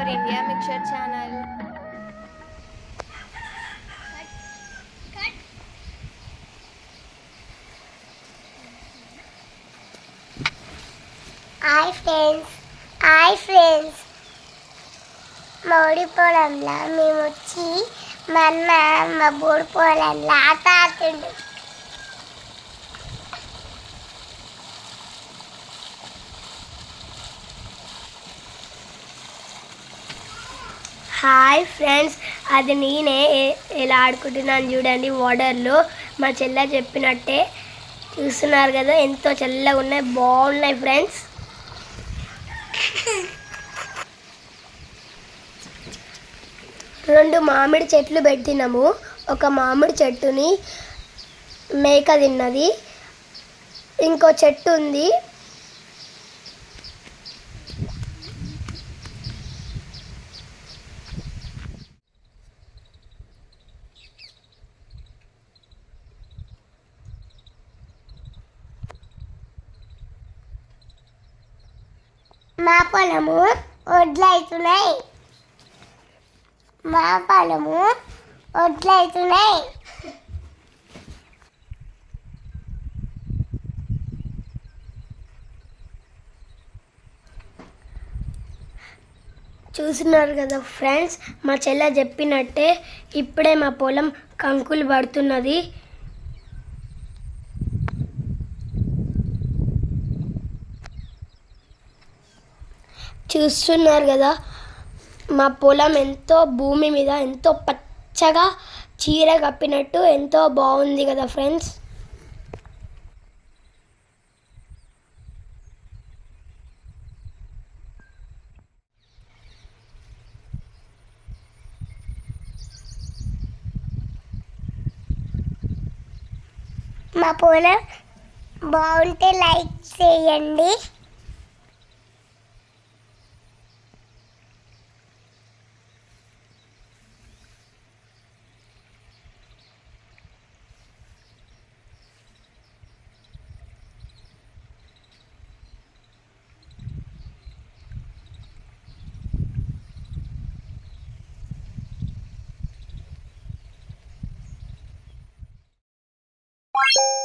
Our India mixer channel hi friends hi friends మౌడి పొలంలో మేము వచ్చి మా అన్న మా బోడిపోవడంలో ఆట ఆడుతుండే హాయ్ ఫ్రెండ్స్ అది నేనే ఎలా ఆడుకుంటున్నాను చూడండి వాటర్లో. మా చెల్ల చెప్పినట్టే. చూస్తున్నారు కదా ఎంతో చల్లగా ఉన్నాయి బాగున్నాయి ఫ్రెండ్స్ రెండు మామిడి చెట్లు పెట్టినాము. ఒక మామిడి చెట్టుని మేక తిన్నది. ఇంకో చెట్టు ఉంది. మా పొలము వడ్లు మా పొలము వడ్లు చూస్తున్నారు కదా ఫ్రెండ్స్ మా చెల్ల చెప్పినట్టే ఇప్పుడే మా పొలం కంకులు పడుతున్నది. చూస్తున్నారు కదా మా పొలం ఎంతో భూమి మీద ఎంతో పచ్చగా చీర కప్పినట్టు ఎంతో బాగుంది కదా ఫ్రెండ్స్ మా పొలం బాగుంటే లైక్ చేయండి. わし。